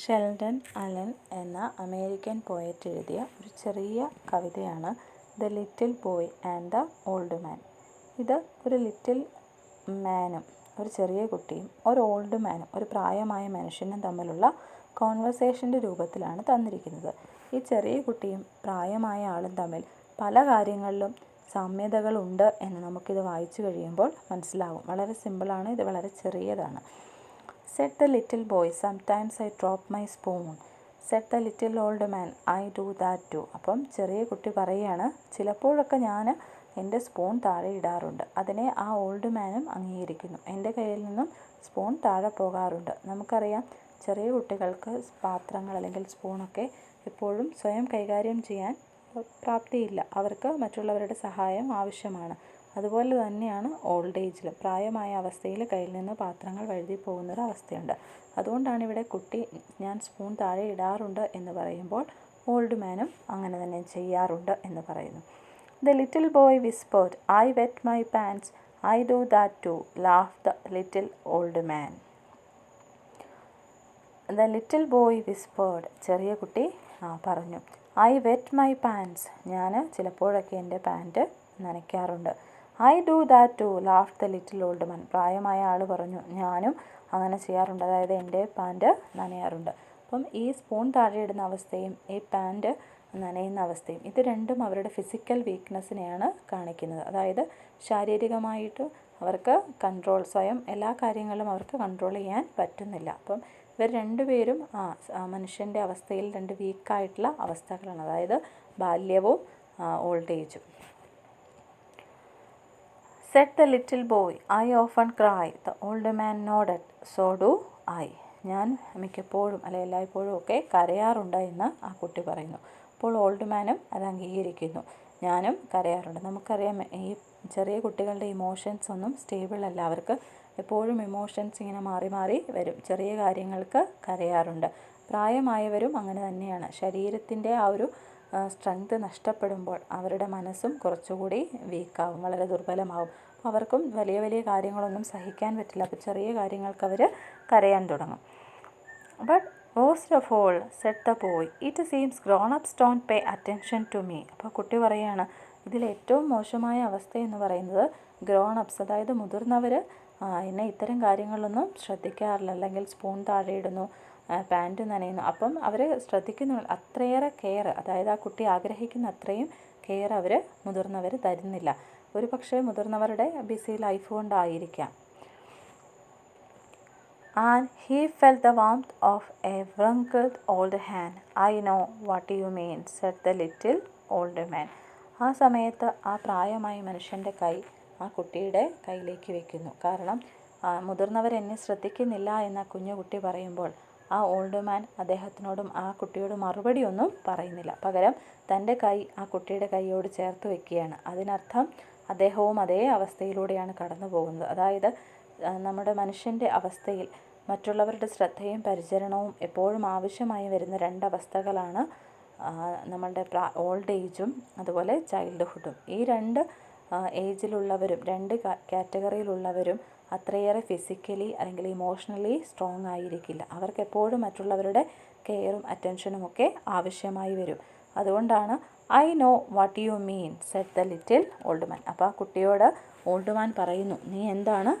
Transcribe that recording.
Sheldon Allen എന്ന American poet എഴുതിയ ഒരു ചെറിയ കവിതയാണ് the little boy and the old man ഇത് ഒരു ലിറ്റിൽ മാനും ഒരു ചെറിയ കുട്ടിയും ഒരു ഓൾഡ് മാനും ഒരു പ്രായമായ മനുഷ്യനും തമ്മിലുള്ള കോൺവെർസേഷന്റെ രൂപത്തിലാണ് തന്നിരിക്കുന്നത്. ഈ ചെറിയ കുട്ടിയും പ്രായമായ ആളും തമ്മിൽ പല കാര്യങ്ങളിലും സാമ്യതകളുണ്ട് എന്ന് നമുക്കിത് വായിച്ചു കഴിയുമ്പോൾ മനസ്സിലാകും വളരെ സിമ്പിളാണ് ഇത് വളരെ ചെറിയതാണ്. Said the little boy sometimes I drop my spoon said the little old man I do that too അപ്പം ചെറിയ കുട്ടി പറയുകയാണ് ചിലപ്പോഴൊക്കെ ഞാൻ എന്റെ സ്പൂൺ താഴെ ഇടാറുണ്ട്. അതിനെ ആ ഓൾഡ് മാനും അംഗീകരിക്കുന്നു. എന്റെ കയ്യിൽ നിന്നും സ്പൂൺ താഴെ പോകാറുണ്ട്. നമുക്കറിയാം ചെറിയ കുട്ടികൾക്ക് പാത്രങ്ങൾ അല്ലെങ്കിൽ സ്പൂണൊക്കെ എപ്പോഴും സ്വയം കൈകാര്യം ചെയ്യാൻ പ്രാപ്തിയില്ല. അവർക്ക് മറ്റുള്ളവരുടെ സഹായം ആവശ്യമാണ്. അതുപോലെ തന്നെയാണ് ഓൾഡ് ഏജിലും പ്രായമായ അവസ്ഥയിൽ കയ്യിൽ നിന്ന് പാത്രങ്ങൾ വഴുതി പോകുന്നൊരു അവസ്ഥയുണ്ട്. അതുകൊണ്ടാണ് ഇവിടെ കുട്ടി ഞാൻ സ്പൂൺ താഴെ ഇടാറുണ്ട് എന്ന് പറയുമ്പോൾ ഓൾഡ് മാനും അങ്ങനെ തന്നെ ചെയ്യാറുണ്ട് എന്ന് പറയുന്നു. The little boy whispered I wet my pants I do that too laugh the little old man the little boy whispered ചെറിയ കുട്ടി പറഞ്ഞു. ഐ വെറ്റ് മൈ പാൻസ് ഞാൻ ചിലപ്പോഴൊക്കെ എന്റെ pant നനയ്ക്കാറുണ്ട്. I do that too laugh the little old man പ്രായമായ ആൾ പറഞ്ഞു ഞാനും അങ്ങനെ ചെയ്യാറുണ്ട്. അതായത് എന്റെ പാന്റ് നനയാറുണ്ട്. അപ്പം ഈ സ്പൂൺ താഴെ ഇടുന്ന അവസ്ഥയും ഈ പാന്റ് നനയുന്ന അവസ്ഥയും ഇത് രണ്ടും അവരുടെ ഫിസിക്കൽ വീക്ക്നെസ്സിനെയാണ് കാണിക്കുന്നത്. അതായത് ശാരീരികമായിട്ട് അവർക്ക് കൺട്രോൾ സ്വയം എല്ലാ കാര്യങ്ങളും അവർക്ക് കൺട്രോൾ ചെയ്യാൻ പറ്റുന്നില്ല. അപ്പം ഇവർ രണ്ടുപേരും ആ മനുഷ്യന്റെ അവസ്ഥയിൽ രണ്ട് വീക്കായിട്ടുള്ള അവസ്ഥകളാണ്. അതായത് ബാല്യവും old ഏജും said the little boy I often cry the old man nodded so do I ഞാൻ മിക്കപ്പോഴും അല്ലെ എല്ലായ്പ്പോഴും ഒക്കെ കരയാറുണ്ട് എന്ന് ആ കുട്ടി പറയുന്നു. അപ്പോൾ ഓൾഡ് മാനും അത് അംഗീകരിക്കുന്നു. ഞാനും കരയാറുണ്ട്. നമുക്കറിയാം ഈ ചെറിയ കുട്ടികളുടെ ഇമോഷൻസ് ഒന്നും സ്റ്റേബിൾ അല്ല. അവർക്ക് എപ്പോഴും ഇമോഷൻസ് ഇങ്ങനെ മാറി മാറി വരും. ചെറിയ കാര്യങ്ങൾക്ക് കരയാറുണ്ട്. പ്രായമായവരും അങ്ങനെ തന്നെയാണ്. ശരീരത്തിന്റെ ആ ഒരു സ്ട്രെങ്ത് നഷ്ടപ്പെടുമ്പോൾ അവരുടെ മനസ്സും കുറച്ചുകൂടി വീക്കാവും വളരെ ദുർബലമാവും. അവർക്കും വലിയ വലിയ കാര്യങ്ങളൊന്നും സഹിക്കാൻ പറ്റില്ല. അപ്പോൾ ചെറിയ കാര്യങ്ങൾക്ക് അവർ കരയാൻ തുടങ്ങും. But most of all said the boy it seems grown ups don't pay attention to me അപ്പോൾ കുട്ടി പറയുകയാണ് ഇതിൽ ഏറ്റവും മോശമായ അവസ്ഥ എന്ന് പറയുന്നത് ഗ്രോൺ അപ്സ് അതായത് മുതിർന്നവർ എന്നെ ഇത്തരം കാര്യങ്ങളൊന്നും ശ്രദ്ധിക്കാറില്ല. അല്ലെങ്കിൽ സ്പൂൺ താഴെ ഇടുന്നു. പാന്റ് നനയുന്നു. അപ്പം അവർ ശ്രദ്ധിക്കുന്നു അത്രയേറെ കെയർ അതായത് ആ കുട്ടി ആഗ്രഹിക്കുന്ന അത്രയും കെയർ അവർ മുതിർന്നവർ തരുന്നില്ല. ഒരു പക്ഷേ മുതിർന്നവരുടെ ബിസി ലൈഫ് കൊണ്ടായിരിക്കാം. And he felt the warmth of a wrinkled old hand I know what you mean said the little old man ആ സമയത്ത് ആ പ്രായമായ മനുഷ്യന്റെ കൈ ആ കുട്ടിയുടെ കയ്യിലേക്ക് വെക്കുന്നു. കാരണം മുതിർന്നവരെന്നെ ശ്രദ്ധിക്കുന്നില്ല എന്ന കുഞ്ഞു കുട്ടി പറയുമ്പോൾ ആ ഓൾഡ് മാൻ അദ്ദേഹത്തിനോടും ആ കുട്ടിയോട് മറുപടിയൊന്നും പറയുന്നില്ല. പകരം തന്റെ കൈ ആ കുട്ടിയുടെ കൈയോട് ചേർത്ത് വെക്കുകയാണ്. അതിനർത്ഥം അദ്ദേഹവും അതേ അവസ്ഥയിലൂടെയാണ് കടന്നു പോകുന്നത്. അതായത് നമ്മുടെ മനുഷ്യന്റെ അവസ്ഥയിൽ മറ്റുള്ളവരുടെ ശ്രദ്ധയും പരിചരണവും എപ്പോഴും ആവശ്യമായി വരുന്ന രണ്ടവസ്ഥകളാണ് നമ്മളുടെ ഓൾഡ് ഏജും അതുപോലെ ചൈൽഡ്ഹുഡും ഈ രണ്ട് ഏജിലുള്ളവരും രണ്ട് കാറ്റഗറിയിലുള്ളവരും അത്രയേറെ ഫിസിക്കലി അല്ലെങ്കിൽ ഇമോഷണലി സ്ട്രോങ് ആയിരിക്കില്ല. അവർക്ക് എപ്പോഴും മറ്റുള്ളവരുടെ കെയറും അറ്റൻഷനും ഒക്കെ ആവശ്യമായി വരും. അതുകൊണ്ടാണ് I know what you mean said the little old man അപ്പോൾ ആ കുട്ടിയോട് ഓൾഡ് മാൻ പറയുന്നു നീ എന്താണ്